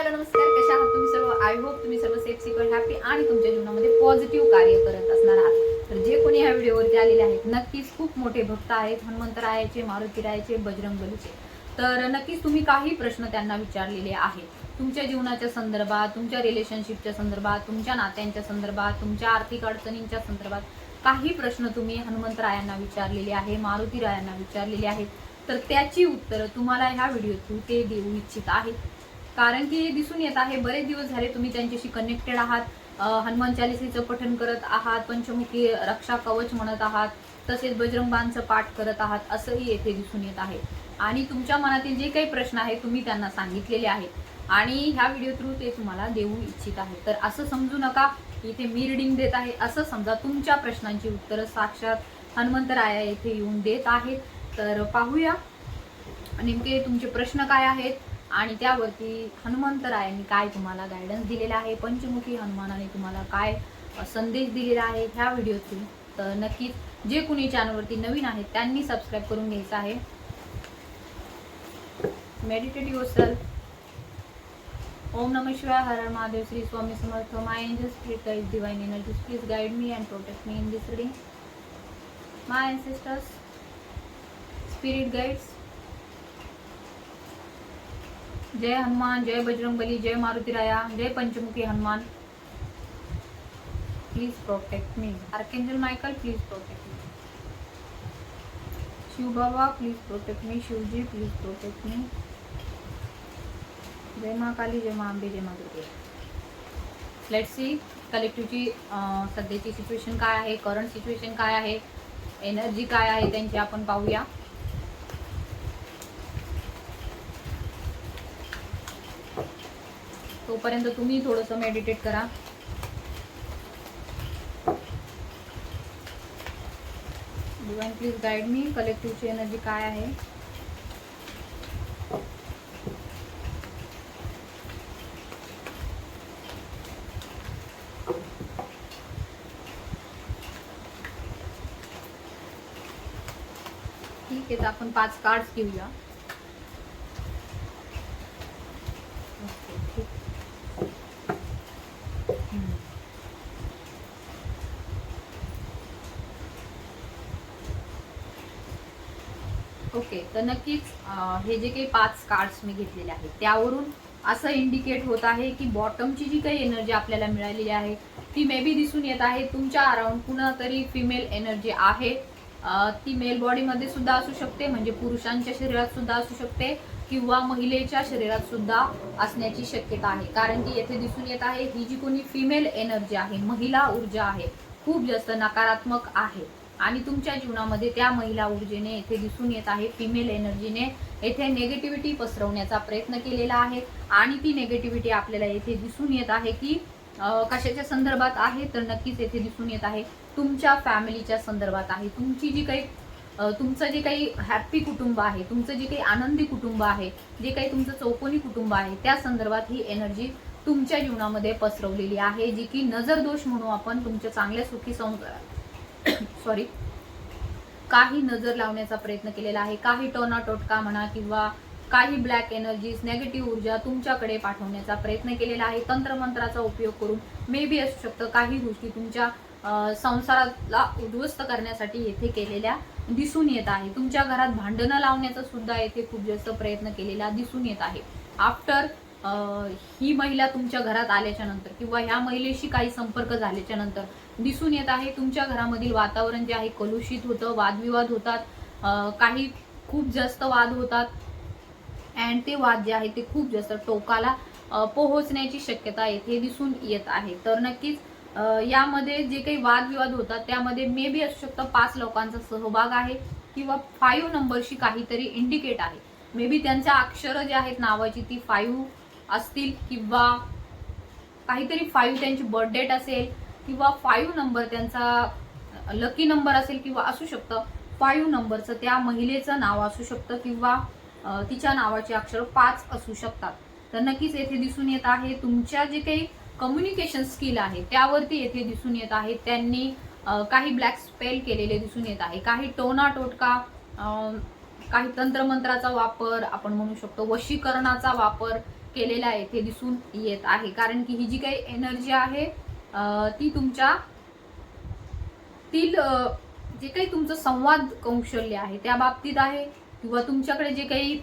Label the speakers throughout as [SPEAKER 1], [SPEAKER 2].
[SPEAKER 1] Hello नमस्कार. कशा आहात तुम्ही सर्व? आय होप तुम्ही सर्व सेफ सिक्युअर हॅपी आणि तुमच्या जीवनामध्ये पॉझिटिव्ह कार्य करत असणार आहात. तर जे कोणी ह्या व्हिडिओवरती आलेले आहेत नक्कीच खूप मोठे भक्त आहेत हनुमंतरायाचे मारुतीरायाचे बजरंगबलीचे तर नक्कीच तुम्ही काही प्रश्न त्यांना विचारलेले आहेत. तुमच्या जीवनाच्या संदर्भात तुमच्या रिलेशनशिपच्या संदर्भात तुमच्या नात्यांच्या संदर्भात तुमच्या आर्थिक अडचणींच्या संदर्भात काही प्रश्न तुम्ही हनुमंतरायांना विचारलेले आहे मारुतीरायांना विचारलेले आहेत. तर त्याची उत्तरं तुम्हाला ह्या व्हिडिओ थ्रू ते देऊ इच्छित आहेत कारण की हे दिसून येत आहे बरेच दिवस झाले तुम्ही त्यांच्याशी कनेक्टेड आहात हनुमान चालिसेचं पठण करत आहात पंचमुखी रक्षा कवच म्हणत आहात तसेच बजरंगांचं पाठ करत आहात असंही येथे दिसून येत आहे. आणि तुमच्या मनातील जे काही प्रश्न आहेत तुम्ही त्यांना सांगितलेले आहेत. आणि ह्या व्हिडिओ थ्रू ते तुम्हाला देऊ इच्छित आहे. तर असं समजू नका इथे मी रिडिंग देत आहे. असं समजा तुमच्या प्रश्नांची उत्तरं साक्षात हनुमंतराया येथे येऊन देत आहेत. तर पाहूया नेमके तुमचे प्रश्न काय आहेत? आणि त्यावरती हनुमंतरायांनी काय तुम्हाला गायडन्स दिलेला आहे? पंचमुखी हनुमानाने तुम्हाला काय संदेश दिलेला आहे? ह्या व्हिडिओतून तर नक्कीच जे कुणी चॅनलवरती नवीन आहेत त्यांनी सबस्क्राईब करून घ्यायचं आहे. मेडिटेट युअर ओम नम शिवाय हर हर Mahadev Shri Swami Samarth my angels spirit guide divine energies please guide me and protect me in this reading my ancestors spirit guides जय हनुमान जय बजरंगबली जय मारुतीराया जय Panchmukhi Hanuman. Please protect me archangel Michael please protect me Shiv Baba please protect me Shivji please protect me जय मा काली जय मा अंबे जय मा दुर्गे let C कलेक्टिव्हची सध्याची situation काय आहे current situation काय आहे एनर्जी काय आहे त्यांची आपण पाहूया. तोपर्यंत तुम्ही थोडंसं मेडिटेट करा. डिवाइन प्लीज गाईड मी कलेक्टिव्हची एनर्जी काय आहे? ठीक आहे तर आपण पाच कार्ड्स घेऊया. तर नक्कीच हे जे काही पाच कार्ड्स मी घेतलेले आहेत त्यावरून असं इंडिकेट होत आहे की बॉटमची जी काही एनर्जी आपल्याला मिळालेली आहे ती मे बी दिसून येत आहे. तुमच्या अराउंड कुणा तरी फिमेल एनर्जी आहे ती मेल बॉडीमध्ये सुद्धा असू शकते म्हणजे पुरुषांच्या शरीरात सुद्धा असू शकते किंवा महिलेच्या शरीरात सुद्धा असण्याची शक्यता आहे. कारण की येथे दिसून येत आहे ही जी कोणी फिमेल एनर्जी आहे महिला ऊर्जा आहे खूप जास्त नकारात्मक आहे. आणि तुमच्या जीवनामध्ये त्या महिला ऊर्जेने येथे दिसून येत आहे फिमेल एनर्जीने येथे नेगेटिव्हिटी पसरवण्याचा प्रयत्न केलेला आहे. आणि ती नेगेटिव्हिटी आपल्याला येथे दिसून येत आहे की कशाच्या संदर्भात आहे? तर नक्कीच येथे दिसून येत आहे. तुमच्या फॅमिलीच्या संदर्भात आहे. तुमची जी काही तुमचं जे काही हॅप्पी कुटुंब आहे तुमचं जे काही आनंदी कुटुंब आहे जे काही तुमचं चौकोनी कुटुंब आहे त्या संदर्भात ही एनर्जी तुमच्या जीवनामध्ये पसरवलेली आहे जी की नजर दोष म्हणू आपण तुमच्या चांगल्या सुखी संसारात सॉरी काही नजर लावण्याचा प्रयत्न केलेला आहे. काही टोनाटोटका म्हणा किंवा काही ब्लॅक एनर्जीज नेगेटिव्ह ऊर्जा तुमच्याकडे पाठवण्याचा प्रयत्न केलेला आहे. तंत्रमंत्राचा उपयोग करून मे बी असू शकतं. काही गोष्टी तुमच्या संसाराला उद्ध्वस्त करण्यासाठी येथे केलेल्या दिसून येत आहे. तुमच्या घरात भांडणं लावण्याचा सुद्धा येथे खूप जास्त प्रयत्न केलेला दिसून येत आहे. आफ्टर ही महिला तुमच्या घरात आल्याच्यानंतर किंवा ह्या महिलेशी काही संपर्क झाल्याच्यानंतर दिसून येत आहे तुमच्या घरामधील वातावरण जे आहे कलुषित होतं वादविवाद होतात काही खूप जास्त वाद होतात. अँड ते वाद जे आहे ते खूप जास्त टोकाला पोहोचण्याची शक्यता येथे दिसून येत आहे. तर नक्कीच यामध्ये जे काही वादविवाद होतात त्यामध्ये मे बी असू शकतं पाच लोकांचा सहभाग आहे किंवा फाईव्ह नंबरशी काहीतरी इंडिकेट आहे. मे बी त्यांच्या अक्षरं जे आहेत नावाची ती फाईव्ह असतील किंवा काहीतरी फाईव्ह त्यांची बर्थ डेट असेल किंवा फाईव्ह नंबर त्यांचा लकी नंबर असेल किंवा असू शकतं. फाईव्ह नंबरचं त्या महिलेचं नाव असू शकतं किंवा तिच्या नावाचे अक्षर पाच असू शकतात. तर नक्कीच येथे दिसून येत आहे तुमच्या जे काही कम्युनिकेशन स्किल आहे त्यावरती येथे दिसून येत आहे. त्यांनी काही ब्लॅक स्पेल केलेले दिसून येत आहे. काही टोना टोटका काही तंत्रमंत्राचा वापर आपण म्हणू शकतो वशीकरणाचा वापर केलेला येथे दिसून येत आहे. कारण की ही जी काही एनर्जी आहे ती तुमच्या तील जे काही तुमचं संवाद कौशल्य आहे त्या बाबतीत आहे किंवा तुमच्याकडे जे काही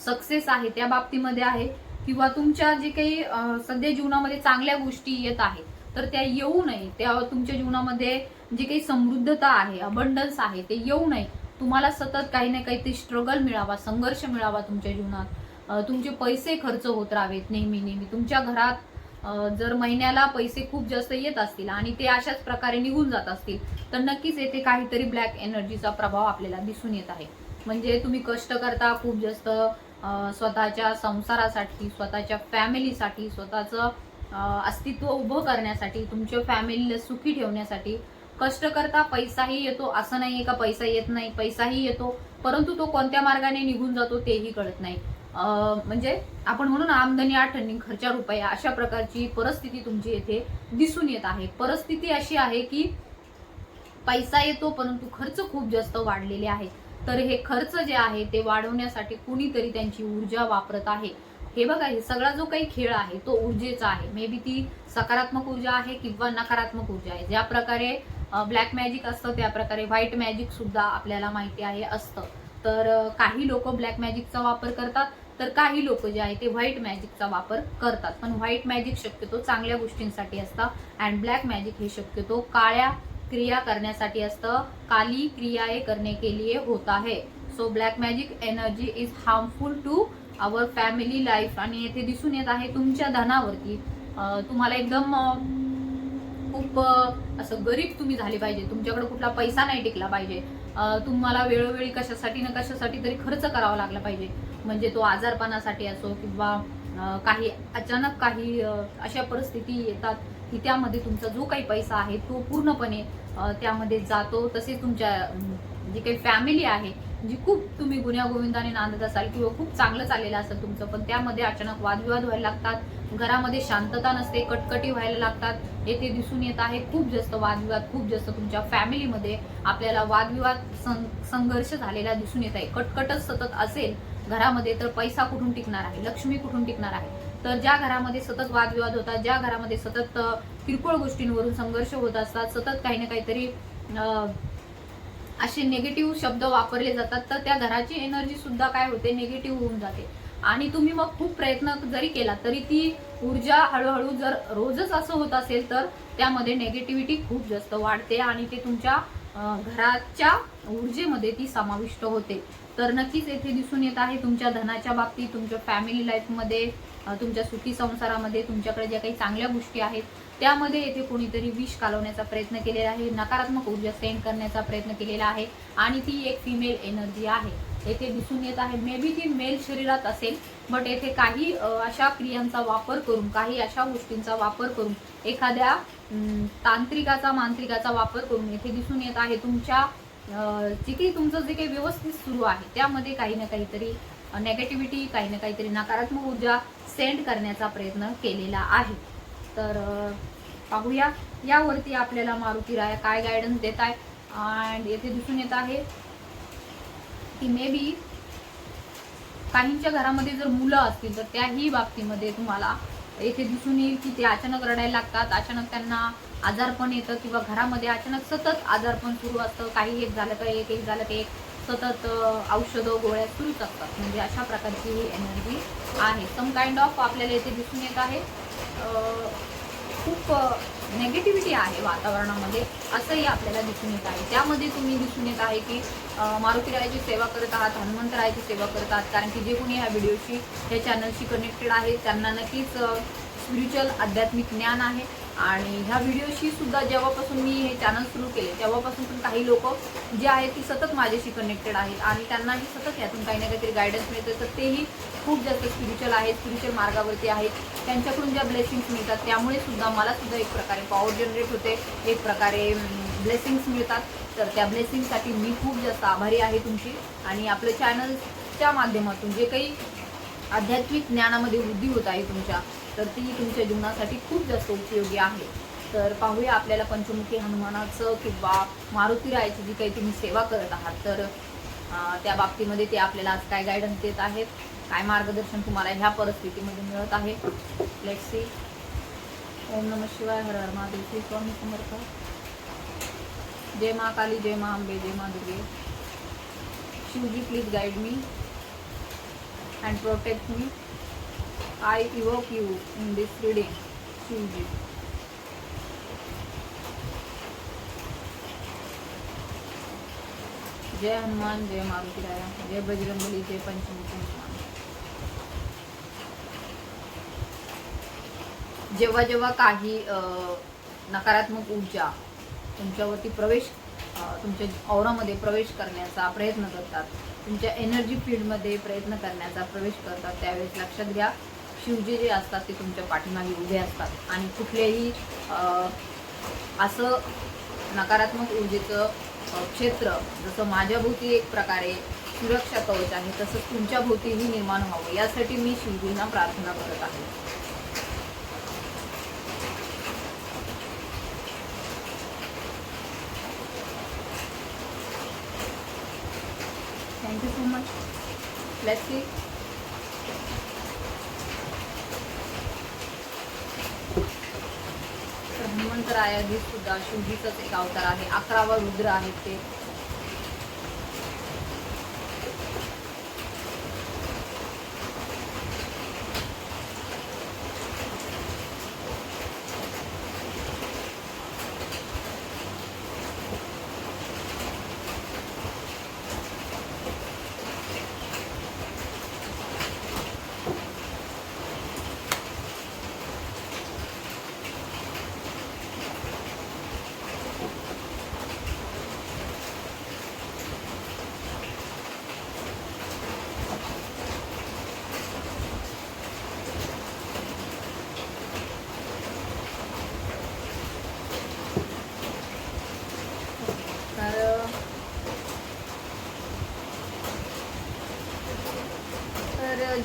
[SPEAKER 1] सक्सेस आहे त्या बाबतीमध्ये आहे किंवा तुमच्या जे काही सध्या जीवनामध्ये चांगल्या गोष्टी येत आहेत तर त्या येऊ नये. त्या तुमच्या जीवनामध्ये जे काही समृद्धता आहे अबंडन्स आहे ते येऊ नये. तुम्हाला सतत काही ना काही ते स्ट्रगल मिळावा संघर्ष मिळावा तुमच्या जीवनात. तुमचे पैसे खर्च होत राहावेत नेहमी नेहमी. तुमच्या घरात जर महिन्याला पैसे खूप जास्त येत असतील आणि ते अशाच प्रकारे निघून जात असतील तर नक्कीच येथे काहीतरी ब्लॅक एनर्जीचा प्रभाव आपल्याला दिसून येत आहे. म्हणजे तुम्ही कष्ट करता खूप जास्त स्वतःच्या संसारासाठी स्वतःच्या फॅमिलीसाठी स्वतःचं अस्तित्व उभं करण्यासाठी तुमच्या फॅमिलीला सुखी ठेवण्यासाठी कष्ट करता पैसाही येतो. असं नाही का पैसा येत नाही? पैसाही येतो. परंतु तो कोणत्या मार्गाने निघून जातो तेही कळत नाही. म्हणजे आपण म्हणून आमदनी आठ खर्चा रुपया अशा प्रकारची परिस्थिती तुमची येथे दिसून येत आहे. परिस्थिती अशी आहे की पैसा येतो परंतु खर्च खूप जास्त वाढलेले आहे. तर हे खर्च जे आहे ते वाढवण्यासाठी कुणीतरी त्यांची ऊर्जा वापरत आहे. हे बघा हे सगळा जो काही खेळ आहे तो ऊर्जेचा आहे. मे बी ती सकारात्मक ऊर्जा आहे किंवा नकारात्मक ऊर्जा आहे. ज्या प्रकारे ब्लॅक मॅजिक असतं त्या प्रकारे व्हाईट मॅजिक सुद्धा आपल्याला माहिती आहे असतं. तर काही लोक ब्लॅक मॅजिकचा वापर करतात. तर काही लोक जे आहे ते व्हाईट मॅजिकचा वापर करतात. पण व्हाईट मॅजिक शक्यतो चांगल्या गोष्टींसाठी असतं अँड ब्लॅक मॅजिक हे शक्यतो काळ्या क्रिया करण्यासाठी असतं. काली क्रियाए करणे के लिए होता है so black magic energy is harmful to our family life आणि येथे दिसून येत आहे तुमच्या धनावरती. तुम्हाला एकदम खूप असं गरीब तुम्ही झाले पाहिजे. तुमच्याकडे कुठला पैसा नाही टिकला पाहिजे. तुम्हाला वेळोवेळी कशासाठी ना कशासाठी तरी खर्च करावा लागला पाहिजे. म्हणजे तो आजारपणासाठी असो किंवा काही अचानक काही अशा परिस्थिती येतात की त्यामध्ये तुमचा जो काही पैसा आहे तो पूर्णपणे त्यामध्ये जातो. तसेच तुमच्या जी काही फॅमिली आहे जी खूप तुम्ही गुण्यागोविंदाने नांदत असाल किंवा खूप चांगलं चाललेलं असेल तुमचं पण त्यामध्ये अचानक वादविवाद व्हायला लागतात. घरामध्ये शांतता नसते कटकटी व्हायला लागतात. येथे दिसून येत आहे. खूप जास्त वादविवाद खूप जास्त तुमच्या फॅमिलीमध्ये आपल्याला वादविवाद सं- संघर्ष झालेला दिसून येत आहे. कटकटच सतत असेल घरामध्ये तर पैसा कुठून टिकणार आहे? लक्ष्मी कुठून टिकणार आहे? तर ज्या घरामध्ये सतत वादविवाद होतात ज्या घरामध्ये सतत किरकोळ गोष्टींवरून संघर्ष होत असतात सतत काही ना काहीतरी असे निगेटिव्ह शब्द वापरले जातात तर त्या घराची एनर्जी सुद्धा काय होते? निगेटिव्ह होऊन जाते. आणि तुम्ही मग खूप प्रयत्न जरी केला तरी ती ऊर्जा हळूहळू जर रोजच असं होत असेल तर त्यामध्ये नेगेटिव्हिटी खूप जास्त वाढते आणि ते तुमच्या घराच्या ऊर्जेमध्ये ती समाविष्ट होते. तर नक्कीच येथे दिसून येत आहे तुमच्या धनाच्या बाबतीत तुमच्या फॅमिली लाईफमध्ये तुमच्या सुखी संसारामध्ये तुमच्याकडे ज्या काही चांगल्या गोष्टी आहेत त्यामध्ये येथे कोणीतरी विष कालवण्याचा प्रयत्न केलेला आहे नकारात्मक ऊर्जा सेंड करण्याचा प्रयत्न केलेला आहे आणि ती एक फिमेल एनर्जी आहे. येथे दिसून येत आहे मे बी ती मेल शरीरात असेल बट येथे काही अशा क्रियांचा वापर करून काही अशा गोष्टींचा वापर करून एखाद्या तांत्रिकाचा मांत्रिकाचा वापर करून येथे दिसून येत आहे तुमच्या जे काही तुमचं जे काही व्यवस्थित सुरू आहे त्यामध्ये काही ना काहीतरी नेगेटिव्हिटी काही ना काहीतरी नकारात्मक ऊर्जा सेंड करण्याचा प्रयत्न केलेला आहे. तर पाहूया यावरती आपल्याला मारुती राय काय गायडन्स देत आहे अँड येथे दिसून येत आहे की मे बी काहींच्या घरामध्ये जर मुलं असतील तर त्याही बाबतीमध्ये तुम्हाला येथे दिसून येईल की ते अचानक रडायला लागतात. अचानक त्यांना आजारपण येतं किंवा घरामध्ये अचानक सतत आजारपण सुरू असतं. काही एक झालं तर एक एक झालं तर एक. सतत औषधं गोळ्या सुरूच असतात म्हणजे अशा प्रकारची ही एनर्जी आहे. सम काइंड ऑफ आपल्याला येथे दिसून येत आहे. खूप नेगेटिव्हिटी आहे वातावरणामध्ये. असंही आपल्याला दिसून येत आहे. त्यामध्ये तुम्ही दिसून येत आहे की मारुतीरायाची सेवा करत आहात हनुमंतरायाची सेवा करत आहात. कारण की जे कोणी ह्या व्हिडिओशी या चॅनलशी कनेक्टेड आहेत त्यांना नक्कीच स्पिरिच्युअल आध्यात्मिक ज्ञान आहे. आणि ह्या व्हिडिओशी सुद्धा जेव्हापासून मी हे चॅनल सुरू केले तेव्हापासून पण काही लोक जे आहेत ती सतत माझ्याशी कनेक्टेड आहेत आणि त्यांनाही सतत यातून काही ना काहीतरी गायडन्स मिळतं तर तेही खूप जास्त स्पिरिच्युअल आहेत स्पिरिच्युअल मार्गावरती आहेत. त्यांच्याकडून ज्या ब्लेसिंग्स मिळतात त्यामुळे सुद्धा मला सुद्धा एक प्रकारे पॉवर जनरेट होते. एक प्रकारे ब्लेसिंग्स मिळतात. तर त्या ब्लेसिंगसाठी मी खूप जास्त आभारी आहे तुमची. आणि आपलं चॅनलच्या माध्यमातून जे काही आध्यात्मिक ज्ञानामध्ये वृद्धी होत आहे तुमच्या तर ती तुमच्या जीवनासाठी खूप जास्त उपयोगी आहे. तर पाहूया आपल्याला पंचमुखी हनुमानाचं किंवा मारुती मारुतीरायाची जी काही तुम्ही सेवा करत आहात तर त्या बाबतीमध्ये ते आपल्याला आज काय गायडन्स देत आहेत काय मार्गदर्शन तुम्हाला ह्या परिस्थितीमध्ये मिळत आहे. लेट सी ओम नम शिवाय हर हर महादेव श्री स्वामी समर्थ. जय मा काली जय मा अंबे जय मा Durge. Shivji please guide me and protect me I evoke you in this reading, Shivji. जय हनुमान जय मारुती राया जय बजरंगबली जय पंचमुखी हनुमान जेव्हा जेव्हा काही नकारात्मक ऊर्जा तुमच्यावरती प्रवेश तुमच्या औरामध्ये प्रवेश करण्याचा प्रयत्न करतात तुमच्या एनर्जी फील्डमध्ये प्रयत्न करण्याचा प्रवेश करतात त्यावेळेस लक्षात घ्या शिवजी जे असतात ते तुमच्या पाठीमागे उभे असतात. आणि कुठलेही असं नकारात्मक ऊर्जेचं क्षेत्र जसं माझ्या भोवती एक प्रकारे सुरक्षा कवच आहे तसंच तुमच्या भोवतीही निर्माण व्हावं. यासाठी मी शिवजींना प्रार्थना करत आहे. थँक्यू सो मच सी तर सुद्धा शिवजीचाच एक अवतार आहे. अकरावा रुद्र आहेत ते.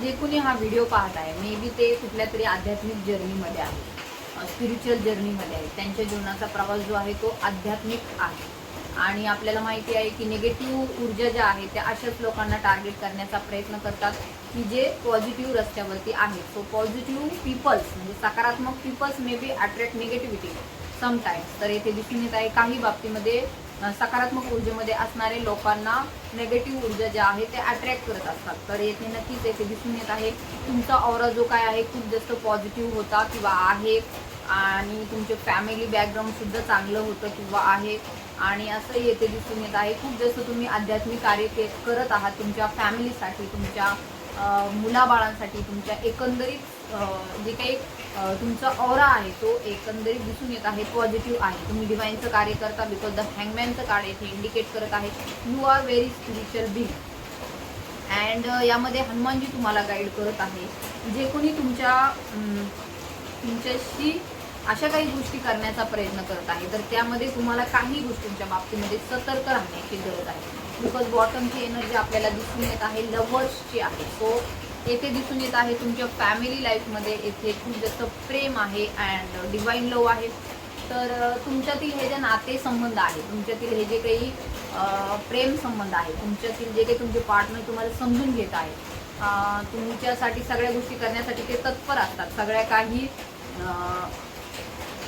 [SPEAKER 1] जे कोणी हा व्हिडिओ पाहत आहे मे बी ते कुठल्या तरी आध्यात्मिक जर्नीमध्ये आहे. स्पिरिच्युअल जर्नीमध्ये आहे. त्यांच्या जीवनाचा प्रवास जो आहे तो आध्यात्मिक आहे. आणि आपल्याला माहिती आहे की निगेटिव्ह ऊर्जा ज्या आहे त्या अशाच लोकांना टार्गेट करण्याचा प्रयत्न करतात की जे पॉझिटिव्ह रस्त्यावरती आहेत. सो पॉझिटिव्ह पीपल्स म्हणजे सकारात्मक peoples may be attract negativity sometimes तर येथे दिसून येत आहे काही बाबतीमध्ये सकारात्मक ऊर्जेमध्ये असणारे लोकांना नेगेटिव्ह ऊर्जा ज्या आहे ते अट्रॅक्ट करत असतात. तर येथे नक्कीच येथे दिसून येत आहे. तुमचा औरा जो काय आहे खूप जास्त पॉझिटिव्ह होता किंवा आहे. आणि तुमचे फॅमिली बॅकग्राऊंडसुद्धा चांगलं होतं किंवा आहे. आणि असं येथे दिसून येत आहे. खूप जास्त तुम्ही आध्यात्मिक कार्य के करत आहात तुमच्या फॅमिलीसाठी तुमच्या मुलाबाळांसाठी तुमच्या एकंदरीत जे काही तुमचा ओरा आहे तो एकंदरीत दिसून येत आहे पॉझिटिव्ह आहे. तुम्ही डिवाईनचं कार्य करता बिकॉज द हँगमॅनचं कार्ड येथे इंडिकेट करत आहे you are very spiritual being and यामध्ये हनुमानजी तुम्हाला गाईड करत आहे. जे कोणी तुमच्या तुमच्याशी अशा काही गोष्टी करण्याचा प्रयत्न करत आहे तर त्यामध्ये तुम्हाला काही गोष्टींच्या बाबतीमध्ये सतर्क राहण्याची गरज आहे. बिकॉज बॉटमची एनर्जी आपल्याला दिसून येत आहे लवर्सची आहे. सो येथे दिसून येत आहे तुमच्या फॅमिली लाईफमध्ये येथे खूप जास्त प्रेम आहे अँड डिवाईन लव आहे. तर तुमच्यातील हे जे नाते संबंध आहे तुमच्यातील हे जे काही प्रेम संबंध आहे तुमच्यातील जे काही तुमचे पार्टनर तुम्हाला समजून घेत आहे तुमच्यासाठी सगळ्या गोष्टी करण्यासाठी ते तत्पर असतात. सगळ्या काही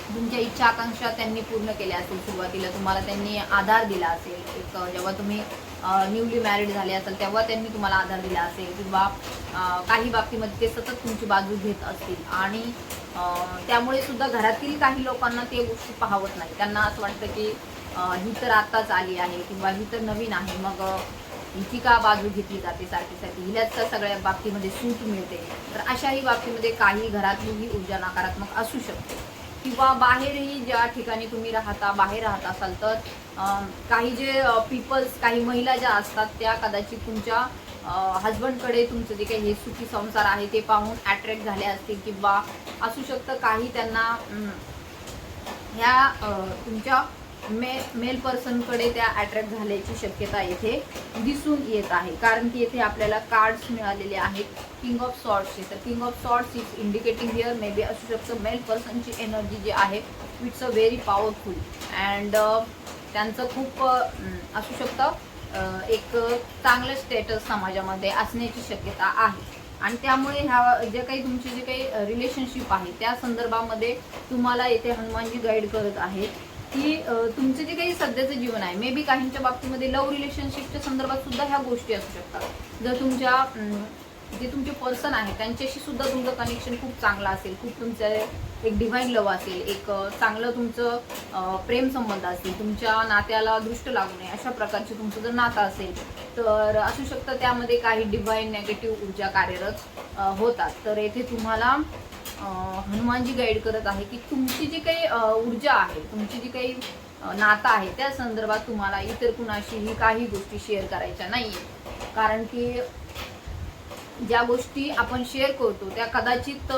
[SPEAKER 1] तुमच्या इच्छा आकांक्षा त्यांनी पूर्ण केल्या असतील सुरुवातीला तुम्हाला त्यांनी आधार दिला असेल. एक जेव्हा तुम्ही न्यूली मॅरिड झाले असेल तेव्हा त्यांनी तुम्हाला आधार दिला असेल किंवा काही बाबतीमध्ये ते सतत तुमची बाजू घेत असतील. आणि त्यामुळे सुद्धा घरातील काही लोकांना ते गोष्टी पाहवत नाही. त्यांना असं वाटतं की ही तर आत्ताच आली आहे किंवा ही तर नवीन आहे. मग हिची का बाजू घेतली जाते सारखी सारखी? हिलाच का सगळ्या बाबतीमध्ये सूट मिळते. तर अशाही बाबतीमध्ये काही घरातली ही ऊर्जा नकारात्मक असू शकते. किंवा बाहेरही ज्या ठिकाणी तुम्ही राहता बाहेर राहत असाल तर काही जे पीपल्स काही महिला ज्या असतात त्या कदाचित तुमच्या हजबंडकडे तुमचं जे काही हे सुखी संसार आहे ते पाहून अट्रॅक्ट झाले असतील किंवा असू शकतं काही त्यांना ह्या तुमच्या मे मेल पर्सनकडे त्या अट्रॅक्ट झाल्याची शक्यता येथे दिसून येत आहे. कारण की येथे आपल्याला कार्ड्स मिळालेले आहेत. किंग ऑफ सॉर्ट्सचे तर king of sorts is indicating here may be असू शकतं मेल पर्सनची एनर्जी जी आहे it's a very powerful and त्यांचं खूप uh, असू शकतं uh, एक चांगलं स्टेटस समाजामध्ये असण्याची शक्यता आहे. आणि त्यामुळे ह्या जे काही तुमचे जे काही रिलेशनशिप आहे त्या संदर्भामध्ये तुम्हाला येथे हनुमानजी गाईड करत आहेत. की तुमचं जे काही सध्याचं जीवन आहे मे बी काहींच्या बाबतीमध्ये लव्ह रिलेशनशिपच्या संदर्भात सुद्धा ह्या गोष्टी असू शकतात. जर तुमच्या जे तुमचे पर्सन आहे त्यांच्याशी सुद्धा तुमचं कनेक्शन खूप चांगलं असेल खूप तुमचं एक डिवाईन लव असेल एक चांगलं तुमचं प्रेम संबंध असेल तुमच्या नात्याला दृष्ट लागू नये अशा प्रकारचे तुमचं जर नातं असेल तर असू शकतं त्यामध्ये काही डिव्हाइन नेगेटिव्ह ऊर्जा कार्यरत होतात. तर येथे तुम्हाला हनुमानजी गाईड करत आहे की तुमची जी काही ऊर्जा आहे तुमची जी काही नाता नातं आहे त्या संदर्भात तुम्हाला इतर कुणाशीही काही गोष्टी शेअर करायच्या नाहीये. कारण की ज्या गोष्टी आपण शेअर करतो त्या कदाचित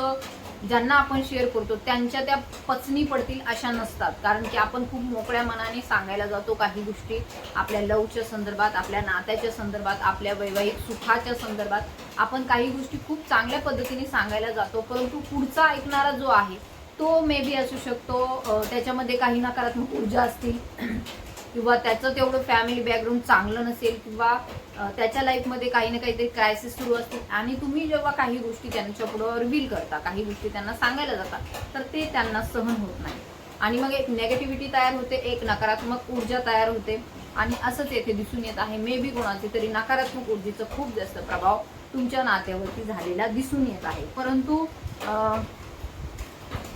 [SPEAKER 1] ज्यांना आपण शेअर करतो त्यांच्या त्या पचनी पडतील अशा नसतात. कारण की आपण खूप मोकळ्या मनाने सांगायला जातो काही गोष्टी आपल्या लवच्या संदर्भात आपल्या नात्याच्या संदर्भात आपल्या वैवाहिक सुखाच्या संदर्भात. आपण काही गोष्टी खूप चांगल्या पद्धतीने सांगायला जातो परंतु पुढचा ऐकणारा जो आहे तो मे बी असू शकतो त्याच्यामध्ये काही नकारात्मक ऊर्जा असतील. किंवा त्याचं तेवढं फॅमिली बॅकग्राऊंड चांगलं नसेल किंवा त्याच्या लाईफमध्ये काही ना काहीतरी क्रायसिस सुरू असतील आणि तुम्ही जेव्हा काही गोष्टी त्यांच्या पुढं रिव्हील करता काही गोष्टी त्यांना सांगायला जातात तर ते त्यांना सहन होत नाही. आणि मग एक नेगेटिव्हिटी तयार होते एक नकारात्मक ऊर्जा तयार होते. आणि असंच येथे दिसून येत आहे मे बी कोणाची तरी नकारात्मक ऊर्जेचा खूप जास्त प्रभाव तुमच्या नात्यावरती झालेला दिसून येत आहे. परंतु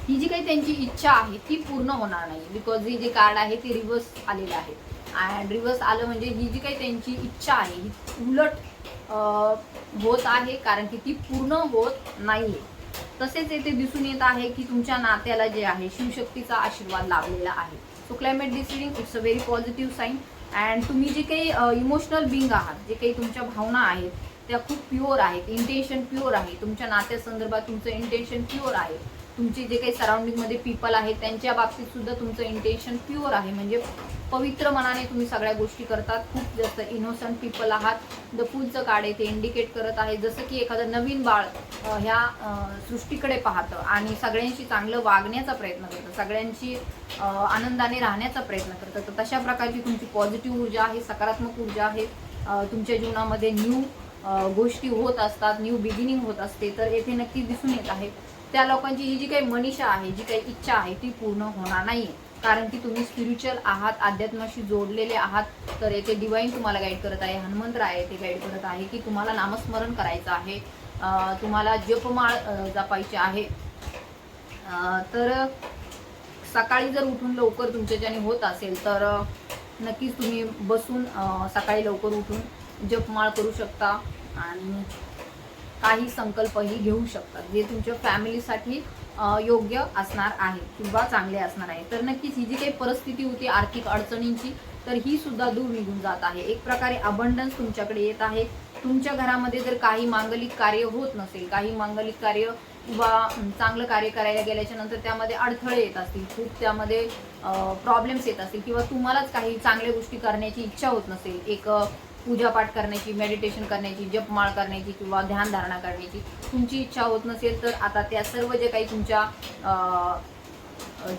[SPEAKER 1] ही जी काही त्यांची इच्छा आहे ती पूर्ण होणार नाही. बिकॉज हे जे कार्ड आहे ते रिव्हर्स आलेलं आहे. अँड रिव्हर्स आलं म्हणजे ही जी काही त्यांची इच्छा आहे ही उलट होत आहे कारण की ती पूर्ण होत नाही आहे तसेच येथे दिसून येत आहे की तुमच्या नात्याला जे आहे शिवशक्तीचा आशीर्वाद लाभलेला आहे. So climate deciding it's a very positive sign and तुम्ही जे काही इमोशनल बिंग आहात जे काही तुमच्या भावना आहेत त्या खूप प्युअर आहेत. इंटेन्शन प्युअर आहे. तुमच्या नात्यासंदर्भात तुमचं इंटेन्शन प्युअर आहे. तुमचे जे काही सराउंडिंगमध्ये पीपल आहेत त्यांच्या बाबतीत सुद्धा तुमचं इंटेन्शन प्युअर आहे. म्हणजे पवित्र मनाने तुम्ही सगळ्या गोष्टी करतात. खूप जास्त इनोसंट पीपल आहात. द फुलचं कार्ड आहे ते इंडिकेट करत आहे. जसं की एखादं नवीन बाळ ह्या सृष्टीकडे पाहतं आणि सगळ्यांशी चांगलं वागण्याचा प्रयत्न करतं सगळ्यांशी आनंदाने राहण्याचा प्रयत्न करतं तर तशा प्रकारची तुमची पॉझिटिव्ह ऊर्जा आहे सकारात्मक ऊर्जा आहे. तुमच्या जीवनामध्ये न्यू गोष्टी होत असतात न्यू बिगिनिंग होत असते तर येथे नक्की दिसून येत आहे. त्या लोकांची ही जी काही मनीषा आहे जी काही इच्छा आहे ती पूर्ण होणार नाहीये. कारण की तुम्ही स्पिरिच्युअल आहात अध्यात्माशी जोडलेले आहात तर येथे डिवाईन तुम्हाला गाईड करत आहे हनुमंत आहे ते गाईड करत आहे की तुम्हाला नामस्मरण करायचं आहे. तुम्हाला जपमाळ जपायची आहे. तर सकाळी जर उठून लवकर तुमच्याच्याने होत असेल तर नक्कीच तुम्ही बसून सकाळी लवकर उठून जपमाळ करू शकता. आणि काही संकल्पही घेऊ शकतात जे तुमच्या फॅमिलीसाठी योग्य असणार आहे किंवा चांगले असणार आहे. तर नक्कीच ही जी काही परिस्थिती होती आर्थिक अडचणींची तर ही सुद्धा दूर निघून जात आहे. एक प्रकारे अबंडन्स तुमच्याकडे येत आहे. तुमच्या घरामध्ये जर काही मांगलिक कार्य होत नसेल काही मांगलिक कार्य किंवा चांगलं कार्य करायला गेल्याच्यानंतर त्यामध्ये अडथळे येत असतील खूप त्यामध्ये प्रॉब्लेम्स येत असतील किंवा तुम्हालाच काही चांगल्या गोष्टी करण्याची इच्छा होत नसेल एक पूजापाठ करण्याची मेडिटेशन करण्याची जपमाळ करण्याची किंवा ध्यानधारणा करण्याची तुमची इच्छा होत नसेल तर आता त्या सर्व जे काही तुमच्या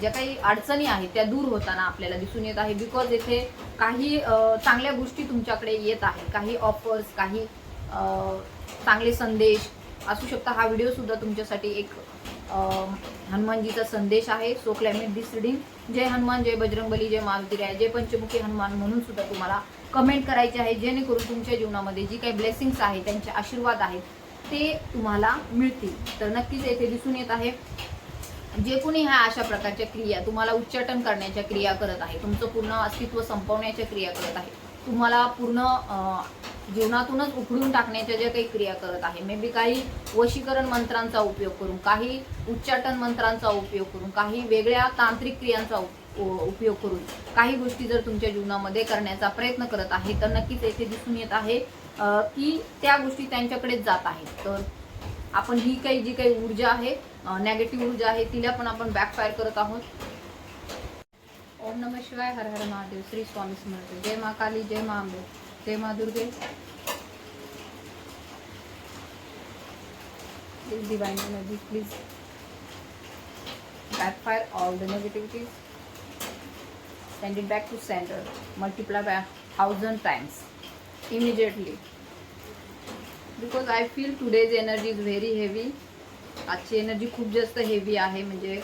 [SPEAKER 1] ज्या काही अडचणी आहेत त्या दूर होताना आपल्याला दिसून येत आहे. बिकॉज येथे काही चांगल्या गोष्टी तुमच्याकडे येत आहे काही ऑफर्स काही चांगले संदेश असू शकता. हा व्हिडिओसुद्धा तुमच्यासाठी एक हनुमानजीचा संदेश आहे. सो क्लायमेट दिस रिडिंग जय हनुमान जय बजरंगबली जय मारुतीराय जय पंचमुखी हनुमान म्हणून सुद्धा तुम्हाला कमेंट करायचे आहे. जेणेकरून तुमच्या जीवनामध्ये जी काही ब्लेसिंग्स आहेत त्यांचे आशीर्वाद आहेत ते तुम्हाला मिळतील. तर नक्कीच येथे दिसून येत आहे जे कोणी ह्या अशा प्रकारच्या क्रिया तुम्हाला उच्चाटन करण्याच्या क्रिया करत आहे तुमचं पूर्ण अस्तित्व संपवण्याच्या क्रिया करत आहे तुम्हाला पूर्ण जीवनातूनच उखडून टाकण्याच्या ज्या काही क्रिया करत आहे मे बी काही वशीकरण मंत्रांचा उपयोग करून काही उच्चाटन मंत्रांचा उपयोग करून काही वेगळ्या तांत्रिक क्रियांचा उप- उपयोग करून काही गोष्टी जर तुमच्या जीवनामध्ये करण्याचा प्रयत्न करत आहे तर नक्कीच येथे दिसून येत आहे की त्या गोष्टी त्यांच्याकडेच जात आहेत. तर आपण ही काही जी काही ऊर्जा आहे नेगेटिव्ह ऊर्जा आहे तिला पण आपण बॅकफायर करत आहोत. ओम नम शिवाय हर हर महादेव श्री स्वामी समर्थ। जय मा काली जय मा अंबे जय मा Durge. Please divine energy please backfire all the negativities. Send it back to sender multiply by a thousand times immediately. Because I feel today's energy is very heavy आजची एनर्जी खूप जास्त हेवी आहे म्हणजे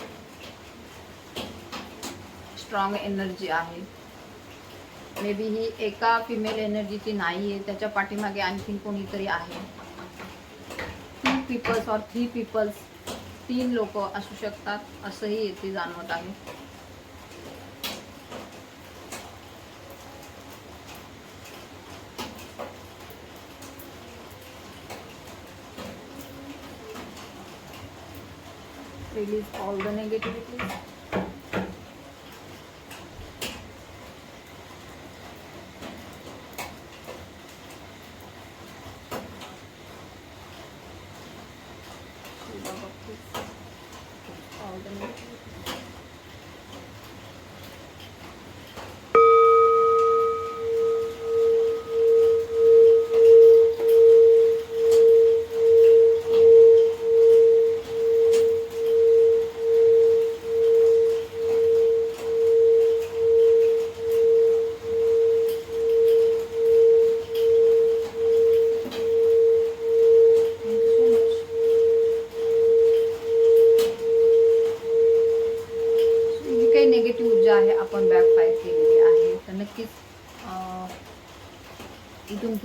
[SPEAKER 1] स्ट्रॉंग एनर्जी आहे. May be ही एका female एनर्जीची नाही आहे. त्याच्या पाठीमागे आणखीन कोणीतरी आहे. Two peoples or three peoples तीन लोक असू शकतात असंही येथे जाणवत आहे. Release all the negativities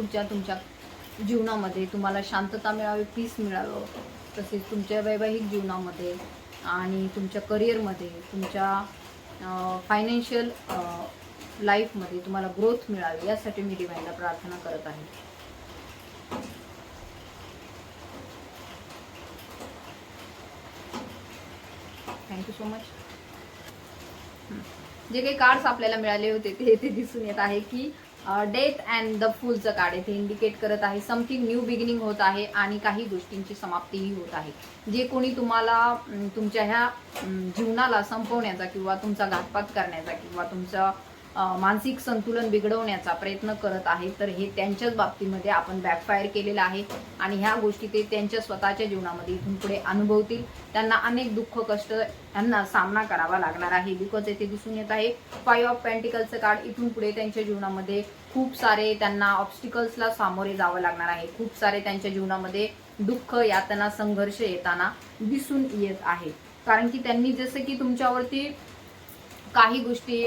[SPEAKER 1] तुमच्या तुमच्या जीवनामध्ये तुम्हाला शांतता मिळावी पीस मिळावं तसेच तुमच्या वैवाहिक जीवनामध्ये आणि तुमच्या करिअरमध्ये तुमच्या फायनान्शियल लाईफमध्ये तुम्हाला ग्रोथ मिळावी यासाठी मी डिवाईनला प्रार्थना करत आहे. थँक्यू सो मच जे काही कार्ड्स आपल्याला मिळाले होते ते ते दिसून येत आहे की डेथ अँड द फुलचं कार्ड येथे इंडिकेट करत आहे. समथिंग न्यू बिगिनिंग होत आहे आणि काही गोष्टींची समाप्तीही होत आहे. जे कोणी तुम्हाला तुमच्या ह्या जीवनाला संपवण्याचा किंवा तुमचा घातपात करण्याचा किंवा तुमचा मानसिक संतुलन बिघडवण्याचा प्रयत्न करत आहे तर हे त्यांच्याच बाबतीमध्ये आपण बॅकफायर केलेलं आहे आणि ह्या गोष्टी ते त्यांच्या स्वतःच्या जीवनामध्ये इथून पुढे अनुभवतील. त्यांना अनेक दुःख कष्ट यांना सामना करावा लागणार आहे. बिकॉज येथे दिसून येत आहे फाईव्ह ऑफ पॅन्टिकलचं कार्ड इथून पुढे त्यांच्या जीवनामध्ये खूप सारे त्यांना ऑब्स्टिकल्सला सामोरे जावं लागणार आहे. खूप सारे त्यांच्या जीवनामध्ये दुःख यातना संघर्ष येताना दिसून येत आहे. कारण की त्यांनी जसं की तुमच्यावरती काही गोष्टी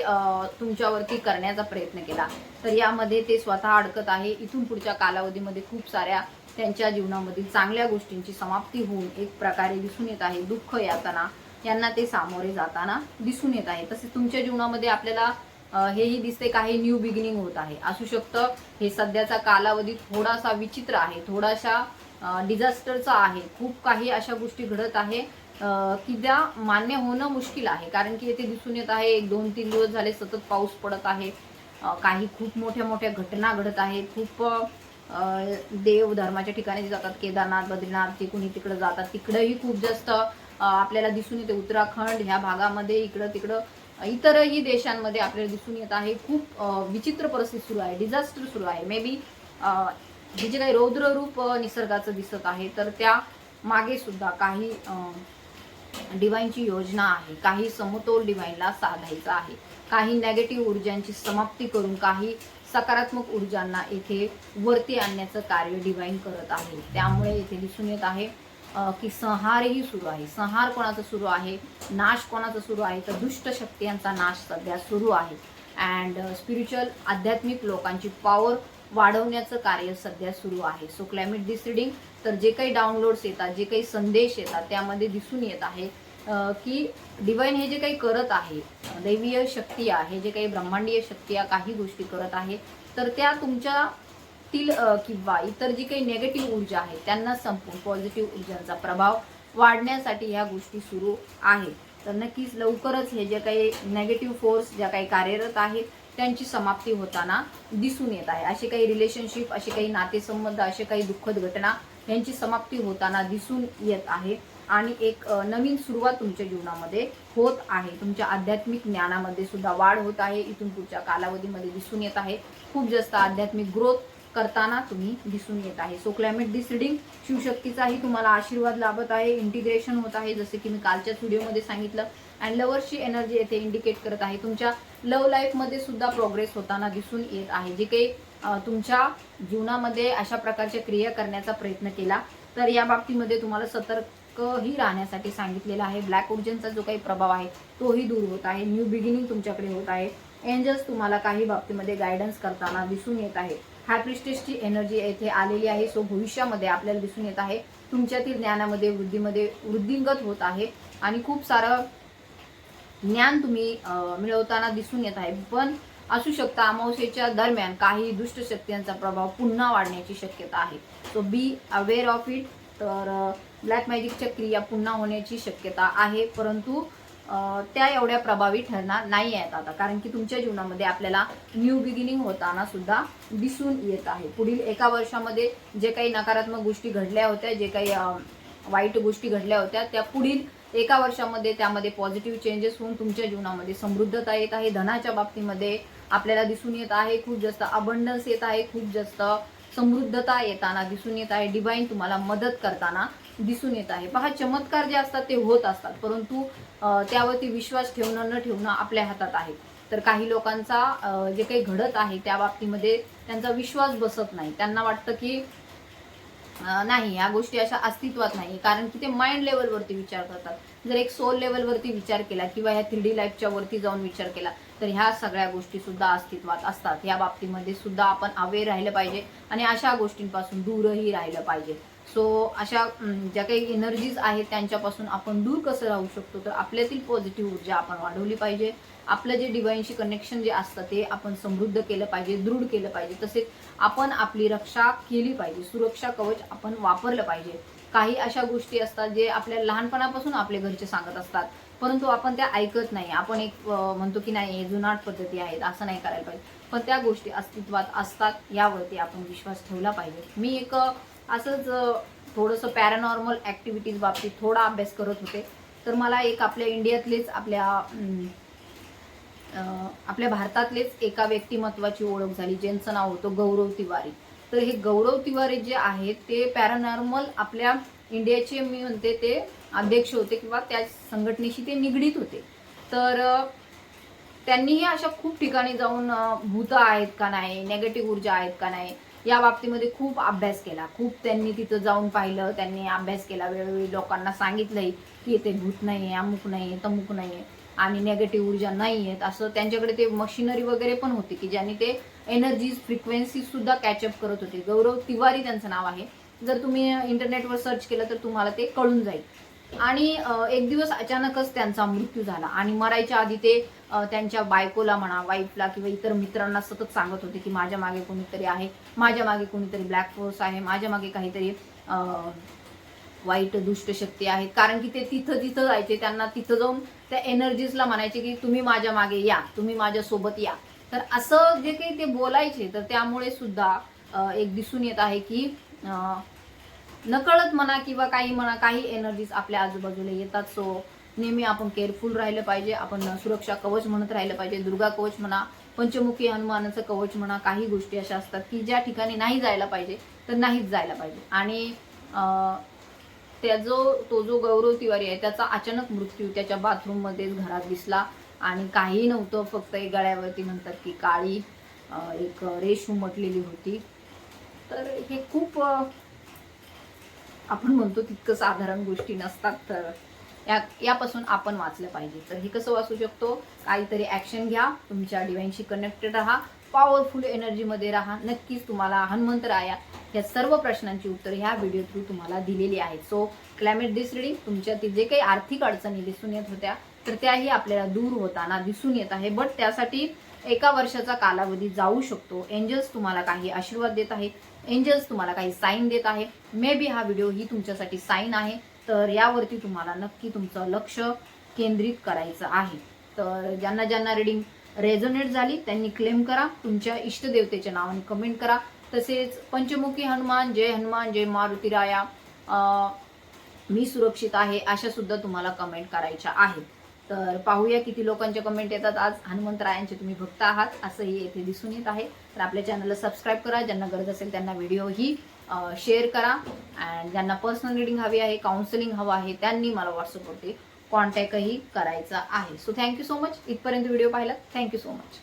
[SPEAKER 1] तुमच्यावरती करण्याचा प्रयत्न केला. तर यामध्ये ते स्वतः अडकत आहे. इथून पुढच्या कालावधीमध्ये खूप साऱ्या त्यांच्या जीवनामधील चांगल्या गोष्टींची समाप्ती होऊन एक प्रकारे दिसून येत आहे. दुःख यातना यांना ते सामोरे जाताना दिसून येत आहे. तसेच तुमच्या जीवनामध्ये आपल्याला हेही दिसते काही न्यू बिगिनिंग होत आहे. असू शकतं हे सध्याचा कालावधी थोडासा विचित्र आहे. थोडासा डिझास्टरचा आहे. खूप काही अशा गोष्टी घडत आहे. की त्या मान्य होणं मुश्किल आहे. कारण की येथे दिसून येत आहे एक दोन तीन दिवस झाले सतत पाऊस पडत आहे. काही खूप मोठ्या मोठ्या घटना घडत आहेत. खूप देव धर्माच्या ठिकाणी जातात. केदारनाथ बद्रीनाथ जे कोणी तिकडं जातात तिकडंही खूप जास्त आपल्याला दिसून येते. उत्तराखंड ह्या भागामध्ये इकडं तिकडं इतरही देशांमध्ये आपल्याला दिसून येत आहे. खूप विचित्र परिस्थिती सुरू आहे. डिझास्टर सुरू आहे. मे बी हे जे काही रौद्र रूप निसर्गाचं दिसत आहे तर त्या मागे सुद्धा काही डिवाईनची योजना आहे. काही समतोल डिवाईनला साधायचा आहे. काही नेगेटिव्ह ऊर्जांची समाप्ती करून काही सकारात्मक ऊर्जांना येथे वरती आणण्याचं कार्य डिवाईन करत आहे. त्यामुळे येथे दिसून येत आहे की संहारही सुरू आहे. संहार कोणाचा सुरू आहे? नाश कोणाचा सुरू आहे? तर दुष्ट शक्तीयांचा नाश सध्या सुरू आहे. अँड स्पिरिच्युअल आध्यात्मिक लोकांची पॉवर वाढवण्याचं कार्य सध्या सुरू आहे. सो क्लायमेट दिस रिडिंग तर जे काही डाउनलोड्स येतात जे काही संदेश येतात त्यामध्ये दिसून येत आहे की डिवाईन हे जे काही करत आहे दैवीय शक्ती आहे जे काही ब्रह्मांडीय शक्ती या काही गोष्टी करत आहे तर त्या तुमच्यातील तील किंवा इतर जी काही नेगेटिव्ह ऊर्जा आहे त्यांना संपून पॉझिटिव्ह ऊर्जांचा प्रभाव वाढण्यासाठी ह्या गोष्टी सुरू आहेत. तर नक्कीच लवकरच हे जे काही नेगेटिव्ह फोर्स ज्या काही कार्यरत आहेत त्यांची समाप्ती होताना दिसून येत आहे. असे काही रिलेशनशिप असे काही नातेसंबंध असे काही दुःखद घटना यांची समाप्ती होताना दिसून येत आहे. आणि एक नवीन सुरुवात तुमच्या जीवनामध्ये होत आहे. तुमच्या आध्यात्मिक ज्ञानामध्ये सुद्धा वाढ होत आहे. इथून पुढच्या कालावधीमध्ये दिसून येत आहे. खूप जास्त आध्यात्मिक ग्रोथ करताना तुम्ही दिसून येत आहे. सो क्लायमेट दिस रिडिंग शिवशक्तीचाही तुम्हाला आशीर्वाद लाभत आहे. इंटिग्रेशन होत आहे. जसे की मी कालच्याच व्हिडिओमध्ये सांगितलं. अँड लवर्सची एनर्जी येथे इंडिकेट करत आहे. तुमच्या लव्ह लाईफमध्ये सुद्धा प्रोग्रेस होताना दिसून येत आहे. जे काही तुमच्या जीवनामध्ये अशा प्रकारच्या क्रिया करण्याचा प्रयत्न केला तर या बाबतीमध्ये तुम्हाला सतर्क ही राहण्यासाठी सांगितलेलं आहे. ब्लॅक उर्जनचा जो काही प्रभाव आहे तोही दूर होत आहे. न्यू बिगिनिंग तुमच्याकडे होत आहे. एंजल्स तुम्हाला काही बाबतीमध्ये गायडन्स करताना दिसून येत आहे. हायप्रिस्टेसची एनर्जी येथे आलेली आहे. सो भविष्यामध्ये आपल्याला दिसून येत आहे. तुमच्यातील ज्ञानामध्ये वृद्धीमध्ये वृद्धिंगत होत आहे. आणि खूप सारं ज्ञान तुम्ही मिळवताना दिसून येत आहे. पण असू शकता अमावस्येच्या दरम्यान काही दुष्ट शक्तींचा प्रभाव पुन्हा वाढण्याची शक्यता आहे. So be aware of it तर ब्लॅक मॅजिकच्या क्रिया पुन्हा होण्याची शक्यता आहे परंतु त्या एवढ्या प्रभावी ठरणार नाही आहेत आता. कारण की तुमच्या जीवनामध्ये आपल्याला न्यू बिगिनिंग होताना सुद्धा दिसून येत आहे. पुढील एका वर्षामध्ये जे काही नकारात्मक गोष्टी घडल्या होत्या जे काही वाईट गोष्टी घडल्या होत्या त्या पुढील एका वर्षामध्ये त्यामध्ये पॉझिटिव्ह चेंजेस होऊन तुमच्या जीवनामध्ये समृद्धता येत आहे. धनाच्या बाबतीमध्ये आपल्याला दिसून येत आहे खूप जास्त अबंडन्स येत आहे खूप जास्त समृद्धता येताना दिसून येत आहे. डिवाईन तुम्हाला मदत करताना दिसून येत आहे. पहा चमत्कार जे असतात ते होत असतात परंतु त्यावरती विश्वास ठेवणं न ठेवणं आपल्या हातात आहे. तर काही लोकांचा जे काही घडत आहे त्या बाबतीमध्ये त्यांचा विश्वास बसत नाही. त्यांना वाटतं की नाही या गोष्टी अशा अस्तित्वात नाही कारण की ते माइंड लेवलवरती विचार करतात. जर एक सोल लेवलवरती विचार केला किंवा ह्या थ्री डी लाईफच्या वरती जाऊन विचार केला तर ह्या सगळ्या गोष्टी सुद्धा अस्तित्वात असतात. या बाबतीमध्ये सुद्धा आपण अवेअर राहिलं पाहिजे आणि अशा गोष्टींपासून दूरही राहिलं पाहिजे. सो अशा ज्या काही एनर्जीज आहेत त्यांच्यापासून आपण दूर कसं राहू शकतो? तर आपल्यातील पॉझिटिव्ह ऊर्जा आपण वाढवली पाहिजे. आपलं जे डिवाईनशी कनेक्शन जे असतं ते आपण समृद्ध केलं पाहिजे दृढ केलं पाहिजे. तसेच आपण आपली रक्षा केली पाहिजे. सुरक्षा कवच आपण वापरलं पाहिजे. काही अशा गोष्टी असतात जे आपल्या लहानपणापासून आपले घरचे सांगत असतात. परंतु आपण त्या ऐकत नाही. आपण एक म्हणतो की नाही हे जुनाट पद्धती आहेत असं नाही करायला पाहिजे. पण त्या गोष्टी अस्तित्वात असतात. यावरती आपण विश्वास ठेवला पाहिजे. मी एक असंच थोडंसं पॅरानॉर्मल ॲक्टिव्हिटीज बाबतीत थोडा अभ्यास करत होते. तर मला एक आपल्या इंडियातलेच आपल्या आपल्या भारतातलेच एका व्यक्तिमत्वाची ओळख झाली ज्यांचं नाव होतं गौरव तिवारी. तर हे गौरव तिवारी जे आहेत ते पॅरानॉर्मल आपल्या इंडियाचे मी म्हणते ते अध्यक्ष होते किंवा त्या संघटनेशी ते निगडीत होते. तर त्यांनीही अशा खूप ठिकाणी जाऊन भूतं भूत आहेत का नाही नेगेटिव्ह ऊर्जा आहेत का नाही या बाबतीमध्ये खूप अभ्यास केला. खूप त्यांनी तिथं जाऊन पाहिलं. त्यांनी अभ्यास केला. वेळोवेळी लोकांना सांगितलंही की येथे भूत नाही आहे अमुक नाही आहे तमुक नाही आहे आणि नेगेटिव्ह ऊर्जा नाही आहेत असं त्यांच्याकडे ते मशिनरी वगैरे पण होती की ज्यांनी ते एनर्जीज फ्रिक्वेन्सी सुद्धा कॅचअप करत होते. गौरव तिवारी त्यांचं नाव आहे. जर तुम्ही इंटरनेटवर सर्च केलं तर तुम्हाला ते कळून जाईल. आणि एक दिवस अचानकच त्यांचा मृत्यू झाला. आणि मरायच्या आधी ते त्यांच्या बायकोला म्हणा वाईफला किंवा इतर मित्रांना सतत सांगत होते की माझ्या मागे कोणीतरी आहे माझ्या मागे कोणीतरी ब्लॅक फोर्स आहे माझ्या मागे काहीतरी वाईट दुष्ट शक्ती आहेत कारण की ते तिथं तिथं जायचे त्यांना तिथं जाऊन त्या एनर्जीजला म्हणायचे की तुम्ही माझ्या मागे या तुम्ही माझ्यासोबत या. तर असं जे काही ते बोलायचे तर त्यामुळे सुद्धा एक दिसून येत आहे की नकळत म्हणा किंवा काही म्हणा काही एनर्जीज आपल्या आजूबाजूला येतात. सो नेहमी आपण केअरफुल राहिलं पाहिजे. आपण सुरक्षा कवच म्हणत राहिलं पाहिजे. दुर्गा कवच म्हणा पंचमुखी हनुमानाचं कवच म्हणा काही गोष्टी अशा असतात की ज्या ठिकाणी नाही जायला पाहिजे तर नाहीच जायला पाहिजे. आणि त्या जो तो जो गौरव तिवारी आहे त्याचा अचानक मृत्यू त्याच्या बाथरूममध्येच घरात दिसला. आणि काही नव्हतं फक्त एक गळ्यावरती म्हणतात की काळी एक रेश उमटलेली होती. तर हे खूप आपण म्हणतो तितकं साधारण गोष्टी नसतात तर. या यापासून आपण वाचलं पाहिजे. तर हे कसं वाचू शकतो? काहीतरी ॲक्शन घ्या. तुमच्या डिवाईनशी कनेक्टेड राहा. पॉवरफुल एनर्जीमध्ये राहा. नक्कीच तुम्हाला हनुमंतराया या सर्व प्रश्नांची उत्तर ह्या व्हिडिओ थ्रू तुम्हाला दिलेली आहेत. सो क्लायमेट दिस रिडिंग तुमच्यातील जे काही आर्थिक अडचणी दिसून येत होत्या तर त्याही आपल्याला दूर होताना दिसून येत आहे. बट त्यासाठी एका वर्षाचा कालावधी जाऊ शकतो. एंजल्स तुम्हाला काही आशीर्वाद देत आहेत. एंजल्स तुम्हाला काही साईन देत आहे. मे बी हा व्हिडिओ ही तुमच्यासाठी साईन आहे. तर यावरती तुम्हाला नक्की तुमचं लक्ष केंद्रित करायचं आहे. तर ज्यांना ज्यांना रिडिंग रेझोनेट झाली त्यांनी क्लेम करा. तुमच्या इष्टदेवतेच्या नावाने कमेंट करा. तसेच पंचमुखी हनुमान जय हनुमान जय मारुतीराया मी सुरक्षित आहे अशा सुद्धा तुम्हाला कमेंट करायच्या आहेत. तर पाहूया किती लोकांचे कमेंट येतात. आज हनुमंतरायांचे तुम्ही भक्त आहात असंही येथे दिसून येत आहे. तर आपल्या चॅनलला सबस्क्राईब करा. ज्यांना गरज असेल त्यांना व्हिडिओही शेअर करा. अँड ज्यांना पर्सनल रिडिंग हवी आहे काउन्सिलिंग हवं आहे त्यांनी मला व्हॉट्सअपवरती कॉन्टॅक्टही करायचा आहे. So thank you so much इथपर्यंत व्हिडिओ पाहिला थँक्यू सो मच